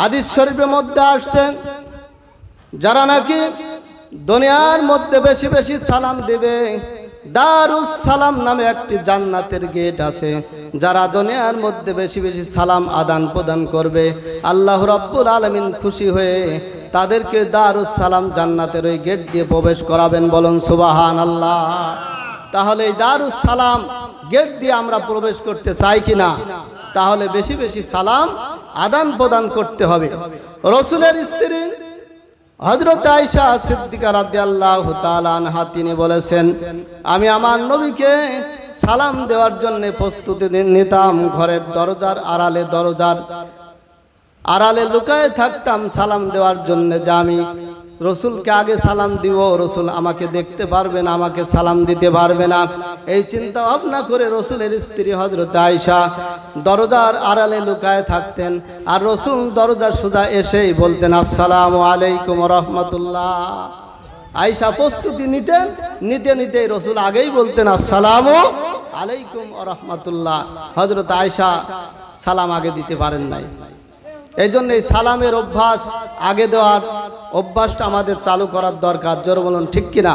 হাদিস শরীফের মধ্যে আসছেন যারা নাকি দুনিয়ার মধ্যে বেশি বেশি সালাম দিবে, দারুস সালাম নামে একটি জান্নাতের গেট আছে, যারা দুনিয়ার মধ্যে বেশি বেশি সালাম আদান প্রদান করবে। আল্লাহ রাব্বুল আলামিন খুশি হয়ে তাদেরকে দারুস সালাম জান্নাতের ওই গেট দিয়ে প্রবেশ করাবেন বলুন সুবাহান আল্লাহ তাহলে এই দারুস সালাম গেট দিয়ে আমরা প্রবেশ করতে চাই কিনা? তাহলে বেশি বেশি সালাম আদান প্রদান করতে হবে। রসুলের স্ত্রী হজরত আয়সা সিদ্দিকা রাদিয়াল্লাহু তাআলা আনহা তিনি বলেছেন, আমি আমার নবীকে সালাম দেওয়ার জন্য প্রস্তুতি নিতাম, ঘরের দরজার আড়ালে দরজার আড়ালে লুকায়ে থাকতাম সালাম দেওয়ার জন্য যে আমি রসুলকে আগে সালাম দিব, রসুল আমাকে দেখতে পারবে না, আমাকে সালাম দিতে পারবে না। এই চিন্তা ভাবনা করে রসুলের স্ত্রী হজরত আয়সা দরজার আড়ালে লুকায় থাকতেন আর রসুল দরজা সুদা এসেই বলতেন, আসসালামু আলাইকুম রহমতুল্লাহ। আয়সা প্রস্তুতি নিতেন, নিতে নিতে রসুল আগেই বলতেন, আসসালামু আলাইকুম রহমতুল্লাহ। হজরত আয়সা সালাম আগে দিতে পারেন নাই। এই জন্য এই সালামের অভ্যাস আগে দেওয়ার অভ্যাসটা আমাদের চালু করার দরকার। জোর বলুন, ঠিক কিনা?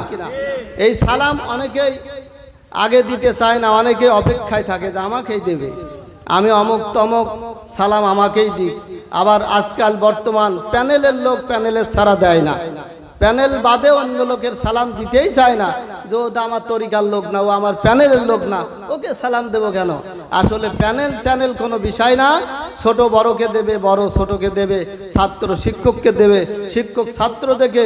এই সালাম অনেকেই আগে দিতে চায় না অনেকে অপেক্ষায় থাকে যে আমাকেই দেবে। আমি অমুক তমক সালাম আমাকেই দিই আবার আজকাল বর্তমান প্যানেলের লোক প্যানেলের ছাড়া দেয় না। প্যানেল বাদে অন্য লোকের সালাম দিতেই চায় না। যে ও আমার তরিকার লোক না, ও আমার প্যানেলের লোক না, ওকে সালাম দেবো কেন? আসলে প্যানেল চ্যানেল কোনো বিষয় না। ছোট বড়কে দেবে, বড় ছোটকে দেবে, ছাত্র শিক্ষককে দেবে, শিক্ষক ছাত্র ছাত্রদেরকে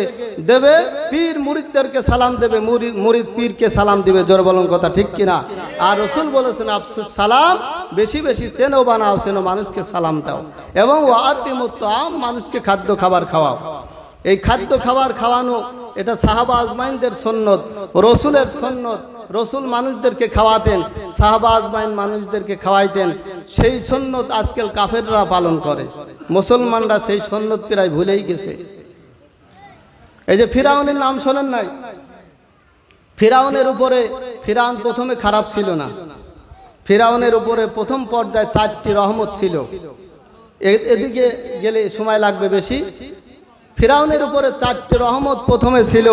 দেবে, পীর মুরিদদেরকে সালাম দেবে মুরিদ পীরকে সালাম দেবে, জোর বলন কথা ঠিক কিনা? আর রসুল বলেছেন, আফসুস সালাম, বেশি বেশি চেনো বানাও চেনো মানুষকে সালাম দাও এবং ও আত্মীমত্ত আম মানুষকে খাদ্য খাবার খাওয়াও। এই খাদ্য খাবার খাওয়ানো, এটা সাহাবা আজমাইনদের সন্ন্যত, রসুলের সন্ন্যত, রসুল মানুষদেরকে খাওয়াতেন, সাহাবা আজমাইন মানুষদেরকে খাওয়াইতেন। সেই সন্ন্যত আজকাল কাফেররা পালন করে। মুসলমানরা সেই সন্ন্যত প্রায় ভুলেই গেছে। এই যে ফিরাউনের নাম শোনেন নাই? ফিরাউনের উপরে, ফিরাউন প্রথমে খারাপ ছিল না। ফিরাউনের উপরে প্রথম পর্যায়ে চারটি রহমত ছিল। এদিকে গেলে সময় লাগবে বেশি। ফিরাউনের উপরে চারটে রহমত প্রথমে ছিল।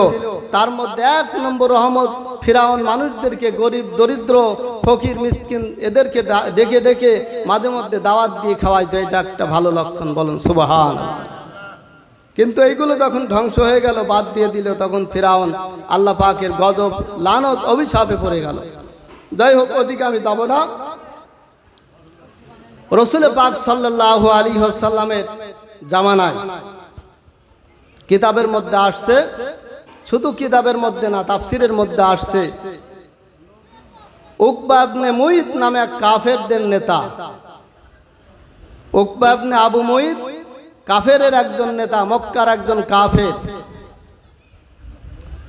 তার মধ্যে এক নম্বর রহমত, ফিরাউন মানুষদেরকে গরিব, দরিদ্র, ফকির, মিসকিন এদেরকে ডেকে ডেকে মাঝে মধ্যে দাওয়াত দিয়ে খাওয়াইতো। এটা একটা ভালো লক্ষণ, বলুন, সুবাহান। কিন্তু এইগুলো যখন ধ্বংস হয়ে গেল, বাদ দিয়ে দিল, তখন ফিরাউন আল্লাহ পাকের গজব, লানত, অভিশাপে পড়ে গেল। যাই হোক, ওদিকে আমি যাব না। রসুল পাক সাল্লাহ আলী সাল্লামের জামানায় কিতাবের মধ্যে আসছে, শুধু কিতাবের মধ্যে না, তাফসিরের মধ্যে আসছে। উকবা আবনে মুইত নামে এক কাফেরদের নেতা। উকবা আবনে আবু মুইত কাফের একজন নেতা, মক্কার একজন কাফের।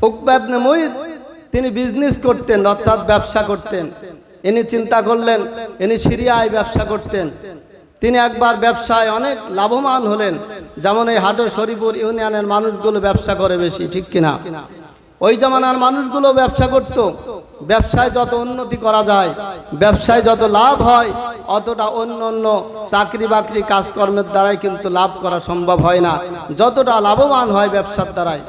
উকবা আবনে মুইত তিনি বিজনেস করতেন, অর্থাৎ ব্যবসা করতেন। ইনি চিন্তা করলেন, ইনি সিরিয়ায় ব্যবসা করতেন। তিনি একবার ব্যবসায় অনেক লাভবান হলেন। যেমন এই হাটো শরীপুর ইউনিয়নের মানুষগুলো ব্যবসা করে বেশি, ঠিক কিনা? ওই জামানার মানুষগুলো ব্যবসা করত। ব্যবসায় যত উন্নতি করা যায়, ব্যবসায় যত লাভ হয়, অতটা অন্য অন্য চাকরি বাকরি কাজকর্মের দ্বারাই কিন্তু লাভ করা সম্ভব হয় না। যতটা লাভবান হয় ব্যবসার দ্বারাই।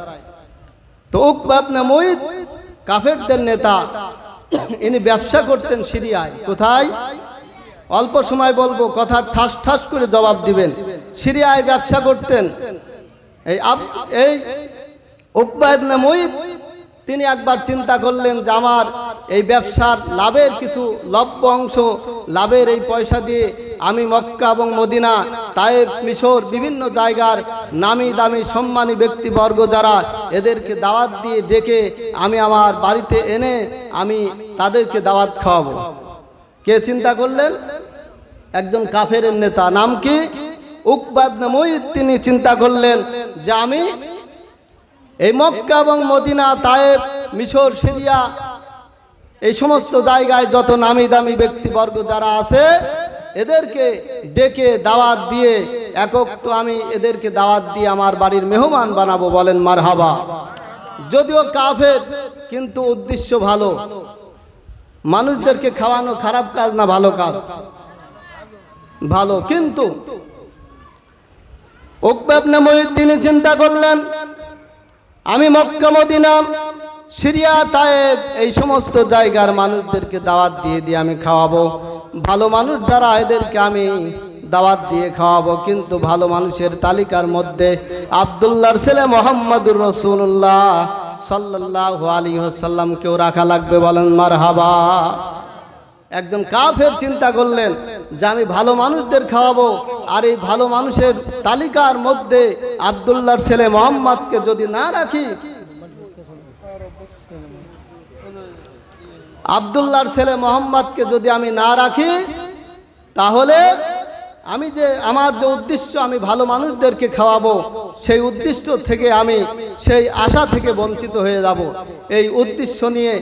তো উকবাবনে মহিত কাফেরদের নেতা, ইনি ব্যবসা করতেন সিরিয়ায়। কোথায়? অল্প সময় বলব কথা ঠাস ঠাস করে জবাব দিবেন। সিরিয়ায় ব্যবসা করতেন। এই এই মহিত তিনি একবার চিন্তা করলেন যে আমার এই ব্যবসার লাভের কিছু লভ্য অংশ, লাভের এই পয়সা দিয়ে আমি মক্কা এবং মদিনা তায়েব মিশর, বিভিন্ন জায়গার নামি দামি সম্মানী ব্যক্তিবর্গ যারা এদেরকে দাওয়াত দিয়ে ডেকে আমি আমার বাড়িতে এনে আমি তাদেরকে দাওয়াত খাওয়াবো। কে চিন্তা করলেন? একজন কাফের নেতা। নাম কি? উকবাদ মহিত তিনি চিন্তা করলেন যে আমি এই মক্কা এবং মদিনা তায়েব মিশর, সিরিয়া এই সমস্ত জায়গায় যত নামি দামি ব্যক্তিবর্গ যারা আছে, এদেরকে ডেকে দাওয়াত দিয়ে, একক তো আমি এদেরকে দাওয়াত দিয়ে আমার বাড়ির মেহমান বানাবো বলেন মারহাবা। যদিও কাফের, কিন্তু উদ্দেশ্য ভালো। মানুষদেরকে খাওয়ানো খারাপ কাজ না ভালো কাজ? ভালো, কিন্তু উকবাবনে মহিত তিনি চিন্তা করলেন, আমি মক্কা, মদিনা, সিরিয়া, তায়েব, এই সমস্ত জায়গার মানুষদেরকে দাওয়াত দিয়ে দিয়ে আমি খাওয়াবো। ভালো মানুষ যারা, এদেরকে আমি দাওয়াত দিয়ে খাওয়াবো। কিন্তু ভালো মানুষের তালিকার মধ্যে আবদুল্লাহর ছেলে মোহাম্মদুর রসুল্লাহ সাল্লাহ আলী কেউ রাখা লাগবে বলেন মার হাবা একজন কাফের চিন্তা করলেন যে আমি ভালো মানুষদের খাওয়াবো। আর এই ভালো মানুষের তালিকার মধ্যে আবদুল্লাহর ছেলে মোহাম্মদকে যদি না রাখি, আবদুল্লাহর ছেলে মোহাম্মদকে যদি আমি না রাখি, তাহলে আমি যে আমার যে উদ্দেশ্য আমি ভালো মানুষদেরকে খাওয়াবো, সেই উদ্দেশ্য থেকে আমি সেই আশা থেকে বঞ্চিত হয়ে যাব। এই উদ্দেশ্য নিয়ে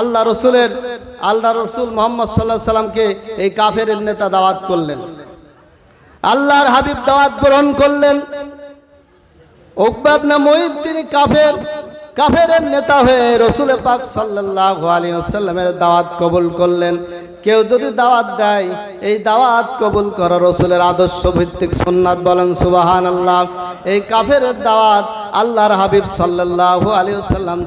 আল্লাহ রসুলের, আল্লাহ রসুল মোহাম্মদ সাল্লাহ সাল্লামকে এই কাফের নেতা দাওয়াত করলেন। আল্লাহর হাবিব দাওয়াত গ্রহণ করলেন। উকবাব না মহিদ তিনি কাফের কাফের নেতা হয়ে রসুল পাক সাল্লাহ আলী আসাল্লামের দাওয়াত কবুল করলেন। কেউ যদি দাওয়াত দেয়, এই দাওয়াত কবুল করা রসুলের আদর্শ ভিত্তিক সুন্নাত বলেন সুবাহান আল্লাহ এই কাফের দাওয়াত আল্লাহর হাবিব সাল্লাহ আলী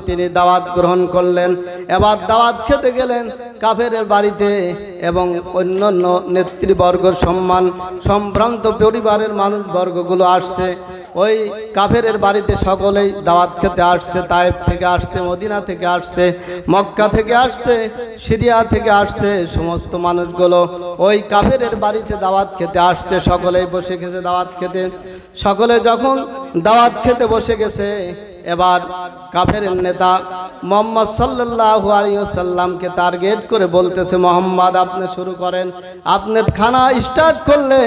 তিনি দাওয়াত গ্রহণ করলেন। এবার দাওয়াত খেতে গেলেন কাফের বাড়িতে এবং অন্যান্য নেতৃবর্গর সম্মান সম্ভ্রান্ত পরিবারের মানুষবর্গগুলো আসছে। ওই কাফেরের বাড়িতে সকলেই দাওয়াত খেতে আসছে তায়েব থেকে আসছে, মদিনা থেকে আসছে, মক্কা থেকে আসছে, সিরিয়া থেকে আসছে, সমস্ত মানুষগুলো ওই কাফেরের বাড়িতে দাওয়াত খেতে আসছে, সকলেই বসে গেছে দাওয়াত খেতে। সকলে যখন দাওয়াত খেতে বসে গেছে এবার কাফের নেতা মোহাম্মদ সাল্লাহ আলিয়াল্লামকে টার্গেট করে বলতেছে মোহাম্মদ আপনি শুরু করেন। আপনি খানা স্টার্ট করলে,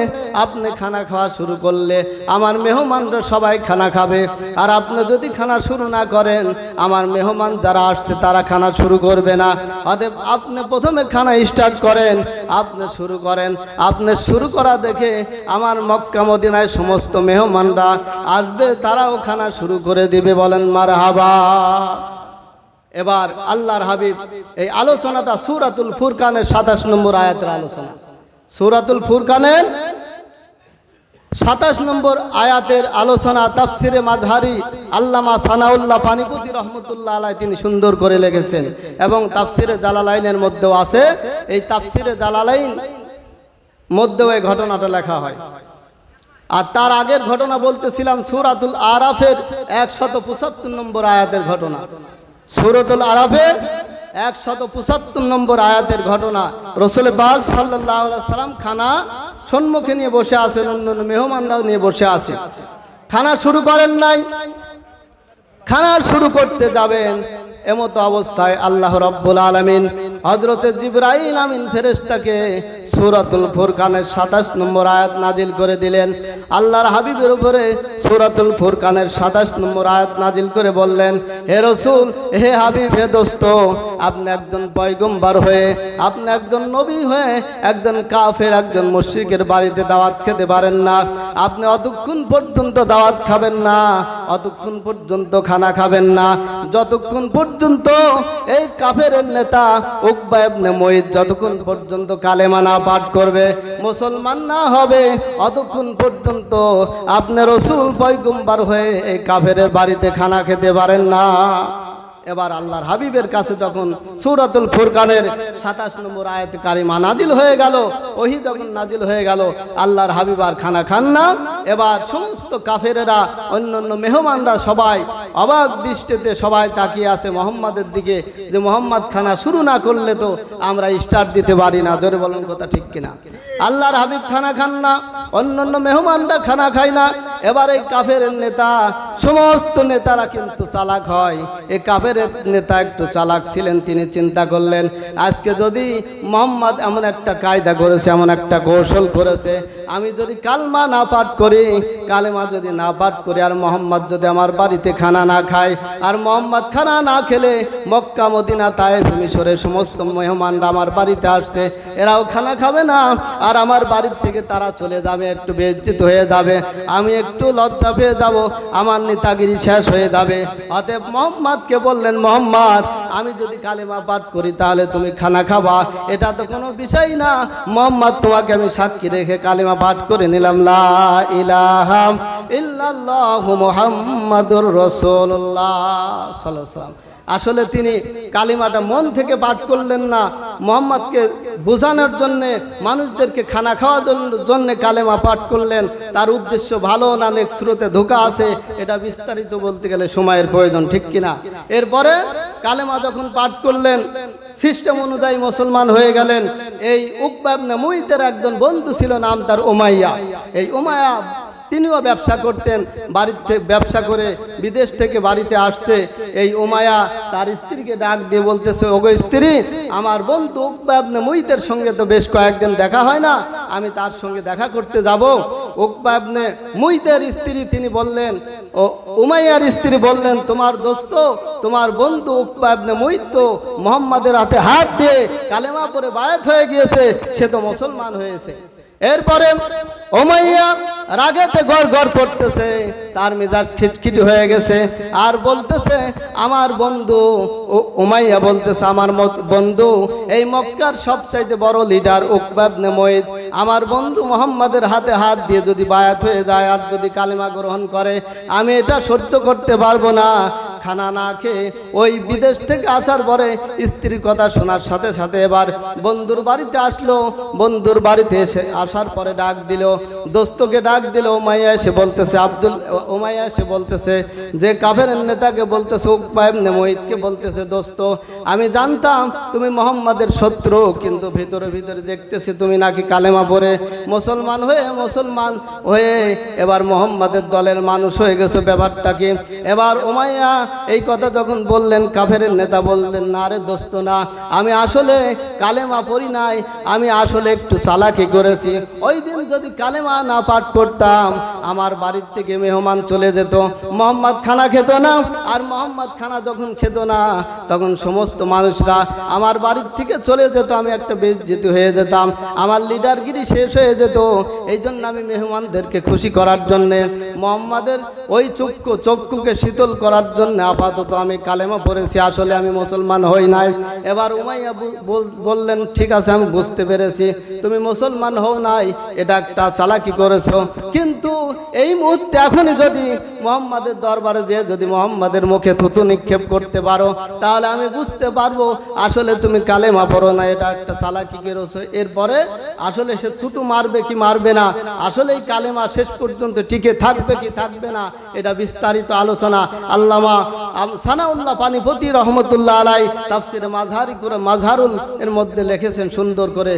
আপনি খানা খাওয়া শুরু করলে, আমার মেহমানরা সবাই খানা খাবে। আর আপনি যদি খানা শুরু না করেন, আমার মেহমান যারা আসছে, তারা খানা শুরু করবে না। অতএব আপনি প্রথমে খানা স্টার্ট করেন, আপনি শুরু করেন। আপনি শুরু করা দেখে আমার মক্কা মদিনায় সমস্ত মেহমানরা আসবে, তারাও খানা শুরু করে দিবে, বলেন মার হাবা এবার আল্লাহর হাবিব এই আলোচনাটা সুরাতুল ফুরকানের সাতাশ নম্বর আয়াতের আলোচনা। সুরাতুল ফুরকানের সাতাশ নম্বর আয়াতের আলোচনা, তাফসিরে মাঝহারি আল্লামা সানাউল্লাহ পানিপতি রহমতুল্লাহ আলাই তিনি সুন্দর করে লেগেছেন এবং তাফসিরে জালালাইনের মধ্যেও আছে। এই তাফসিরে জালালাইন মধ্যেও এই ঘটনাটা লেখা হয়। আর তার আগের ঘটনা বলতেছিলাম সুরাতুল আরাফের একশত পঁচাত্তর নম্বর আয়াতের ঘটনা। সুরতুল আরবে একশত পঁচাত্তর নম্বর আয়াতের ঘটনা। রসুল বাগ সাল্লাহ সাল্লাম খানা সম্মুখে নিয়ে বসে আছেন অন্য অন্য মেহমানরাও নিয়ে বসে আছে খানা শুরু করেন নাই। খানা শুরু করতে যাবেন। এমতো অবস্থায় আল্লাহ রব্বুল আলমিন হজরতে জিব্রাইল আমিন ফেরেস্তাকে সুরাতুল ফুরকানের সাতাশ নম্বর আয়াত নাজিল করে দিলেন। আল্লাহর হাবিবের উপরে সুরাতুল ফুরকানের সাতাশ নম্বর আয়াত নাজিল করে বললেন, হে রসুল, হে হাবিব, হে দোস্ত, আপনি একজন পয়গম্বার হয়ে, আপনি একজন নবী হয়ে, একজন কাফের, একজন মুশ্রিকের বাড়িতে দাওয়াত খেতে পারেন না। আপনি অতক্ষণ পর্যন্ত দাওয়াত খাবেন না, অতক্ষণ পর্যন্ত খানা খাবেন না। যতক্ষণ পর্যন্ত এই কাফের নেতা উকবা ইবনে মঈদ যতক্ষণ পর্যন্ত কালেমা না পাঠ করবে, মুসলমান না হবে, অতক্ষণ পর্যন্ত আপনি রসুল পয়গম্বার হয়ে এই কাফের বাড়িতে খানা খেতে পারেন না। এবার আল্লাহর হাবিবের কাছে যখন সুরাতুল ফুরকানের সাতাশ নম্বর আয়াত কারিমা নাজিল হয়ে গেল, ওহি যখন নাজিল হয়ে গেল, আল্লাহর হাবিব আর খানা খান না। এবার সমস্ত কাফেরেরা অন্য অন্য মেহমানরা সবাই অবাক দৃষ্টিতে সবাই তাকিয়ে আছে মোহাম্মদের দিকে, যে মোহাম্মদ খানা শুরু না করলে তো আমরা স্টার্ট দিতে পারি না। জোরে বলুন কথা ঠিক কিনা? আল্লাহর হাবিব খানা খান না অন্য অন্য মেহমানরা খানা খায় না এবার এই কাফের নেতা, সমস্ত নেতারা কিন্তু চালাক হয়। এই কাফের নেতা একটু চালাক ছিলেন, তিনি চিন্তা করলেন, আজকে যদি মোহাম্মদ এমন একটা কায়দা করেছে, এমন একটা কৌশল করেছে, আমি যদি কালমা না পাঠ করি, কালেমা যদি না পাঠ করি, আর মোহাম্মদ যদি আমার বাড়িতে খানা না খায়, আর মোহাম্মদ খানা না খেলে মক্কা, মদিনা, তায়েফ, মিশরের সমস্ত মেহমানরা আমার বাড়িতে আসছে, এরাও খানা খাবে না, আর আমার বাড়ির থেকে তারা চলে যাবে, একটু বেজ্জিত হয়ে যাবে। আমি একটু লজ্জা পেয়ে যাব, আমার নেতাগিরি শেষ হয়ে যাবে। অতএব মোহাম্মদকে বললেন, মোহাম্মদ, আমি যদি কালেমা পাঠ করি, তাহলে তুমি খানা খাবা। এটা তো কোনো বিষয় না। মোহাম্মদ, তোমাকে আমি সাক্ষী রেখে কালেমা পাঠ করে নিলাম। লা ইলাহা ইল্লাল্লাহু মুহাম্মাদুর রাসূলুল্লাহ সাল্লাল্লাহু। আসলে তিনি কালিমাটা মন থেকে পাঠ করলেন না। মোহাম্মদকে বোঝানোর জন্যে মানুষদেরকে খানা খাওয়ার জন্য কালেমা পাঠ করলেন। তার উদ্দেশ্য ভালো না নেক স্রোতে ধোকা আছে, এটা বিস্তারিত বলতে গেলে সময়ের প্রয়োজন, ঠিক কিনা? এরপরে কালেমা যখন পাঠ করলেন সিস্টেম অনুযায়ী মুসলমান হয়ে গেলেন। এই উকবাবনে মুইতের একজন বন্ধু ছিল, নাম তার ওমাইয়া এই ওমায়া তিনিও ব্যবসা করতেন, বাড়ির থেকে ব্যবসা করে বিদেশ থেকে বাড়িতে আসছে। এই ওমায়া তার স্ত্রীকে ডাক দিয়ে বলতেছে, ওগো স্ত্রী, আমার বন্ধু মুইতের সঙ্গে তো বেশ কয়েকদিন দেখা হয় না, আমি তার সঙ্গে দেখা করতে যাব। উকবাবনে মুইতের স্ত্রী তিনি বললেন, ও উমাইয়ার স্ত্রী বললেন, তোমার দোস্ত, তোমার বন্ধু উকবাবনে মুইত তো মোহাম্মদের হাতে হাত দিয়ে কালেমা পরে বায়াত হয়ে গিয়েছে, সে তো মুসলমান হয়েছে। এরপরে ওমাইয়া রাগেতে গড় গড় করতেছে, তার মেজাজ খিটখিট হয়ে গেছে, আর বলতেছে, আমার বন্ধু উমাইয়া বলতেছে, আমার বন্ধু, এই মক্কার সবচাইতে বড় লিডার উকবাবনে মঈদ আমার বন্ধু মোহাম্মদের হাতে হাত দিয়ে যদি বায়াত হয়ে যায় আর যদি কালিমা গ্রহণ করে, আমি এটা সত্য করতে পারব না। খানা না খেয়ে ওই বিদেশ থেকে আসার পরে স্ত্রীর কথা শোনার সাথে সাথে এবার বন্ধুর বাড়িতে আসলো। বন্ধুর বাড়িতে এসে আসার পরে ডাক দিল। দোস্তকে ডাক দিল ওমাইয়া এসে বলতেছে, আব্দুল ওমাইয়া এসে বলতেছে, যে কাফের নেতাকে বলতেছে উকবাইব মহিদকে বলতেছে, দোস্ত, আমি জানতাম তুমি মোহাম্মদের শত্রু, কিন্তু ভিতরে ভিতরে দেখতেছি তুমি নাকি কালেমা পরে মুসলমান হয়ে মুসলমান হয়ে এবার মোহাম্মদের দলের মানুষ হয়ে গেছে ব্যাপারটাকে এবার ওমাইয়া এই কথা যখন বললেন কাফের নেতা বললেন, না রে দোস্ত, না। আমি আসলে কালেমা পড়ি নাই, আমি আসলে একটু চালাকি করেছি। ওই দিন যদি কালেমা না পাঠ করতাম, আমার বাড়ির থেকে মেহমান চলে যেত। মোহাম্মদ খানা খেত না, আর মোহাম্মদ খানা যখন খেত না, তখন সমস্ত মানুষরা আমার বাড়ির থেকে চলে যেত, আমি একটা বেজ্জিত হয়ে যেতাম। আমার লিডারগিরি শেষ হয়ে যেত। এই জন্য আমি মেহমানদেরকে খুশি করার জন্যে, মোহাম্মদের ওই চক্ষু, চক্ষুকে শীতল করার জন্য আপাতত আমি কালেমা পড়েছি, আসলে আমি মুসলমান হই নাই। এবার উমাইয়া বললেন, ঠিক আছে, আমি বুঝতে পেরেছি। তুমি মুসলমান হও নাই এটা একটা চালাকি করেছ। কিন্তু এই মুহূর্তে এখনই যদি মোহাম্মদের দরবারে যে যদি মোহাম্মদের মুখে থুতু নিক্ষেপ করতে পারো, তাহলে আমি বুঝতে পারব, আসলে তুমি কালেমা পড়ো না এটা একটা চালাকি করেছ। এরপরে আসলে সে থুতু মারবে কি মারবে না? আসলে এই কালেমা শেষ পর্যন্ত টিকে থাকবে কি থাকবে না? এটা বিস্তারিত আলোচনা। আল্লামা সানাউল্লাহ পানিপতি রহমতুল্লাহ আলাই তাফসির মাঝহারি করে মাঝহারুল এর মধ্যে লিখেছেন সুন্দর করে